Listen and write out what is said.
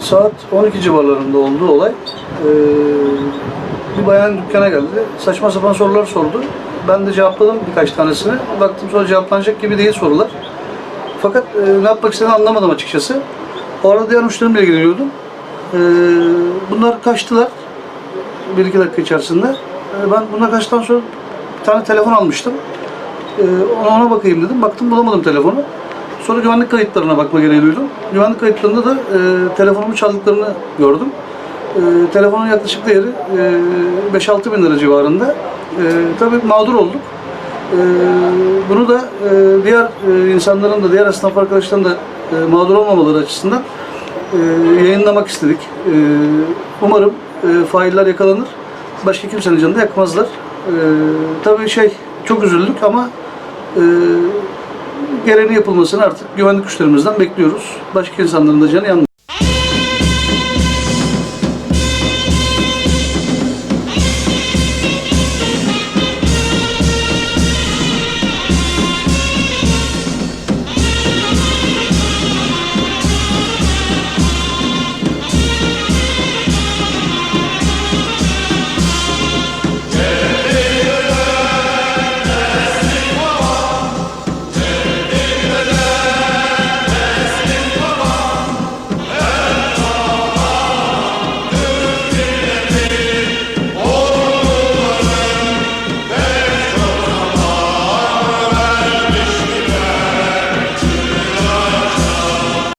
Saat 12 civarlarında oldu olay. Ee, bir bayan dükkana geldi. Saçma sapan sorular sordu. Ben de cevapladım birkaç tanesini. Baktım sonra cevaplanacak gibi değil sorular. Fakat e, ne yapmak istediğini anlamadım açıkçası. O arada diğer müşterimle ilgileniyordum. Ee, bunlar kaçtılar. Bir iki dakika içerisinde. Ee, ben bunlar kaçtıktan sonra bir tane telefon almıştım. Ee, ona, ona bakayım dedim. Baktım bulamadım telefonu. Sonra güvenlik kayıtlarına bakma gereği duydum. Güvenlik kayıtlarında da e, telefonumu çaldıklarını gördüm. E, telefonun yaklaşık değeri e, 5-6 bin lira civarında. E, tabii mağdur olduk. E, bunu da e, diğer e, insanların da, diğer esnaf arkadaşların da e, mağdur olmamaları açısından e, yayınlamak istedik. E, umarım e, failler yakalanır. Başka kimsenin canını yakmazlar. E, tabii şey çok üzüldük ama e, gereğini yapılmasını artık güvenlik güçlerimizden bekliyoruz. Başka insanların da canı yanmıyor.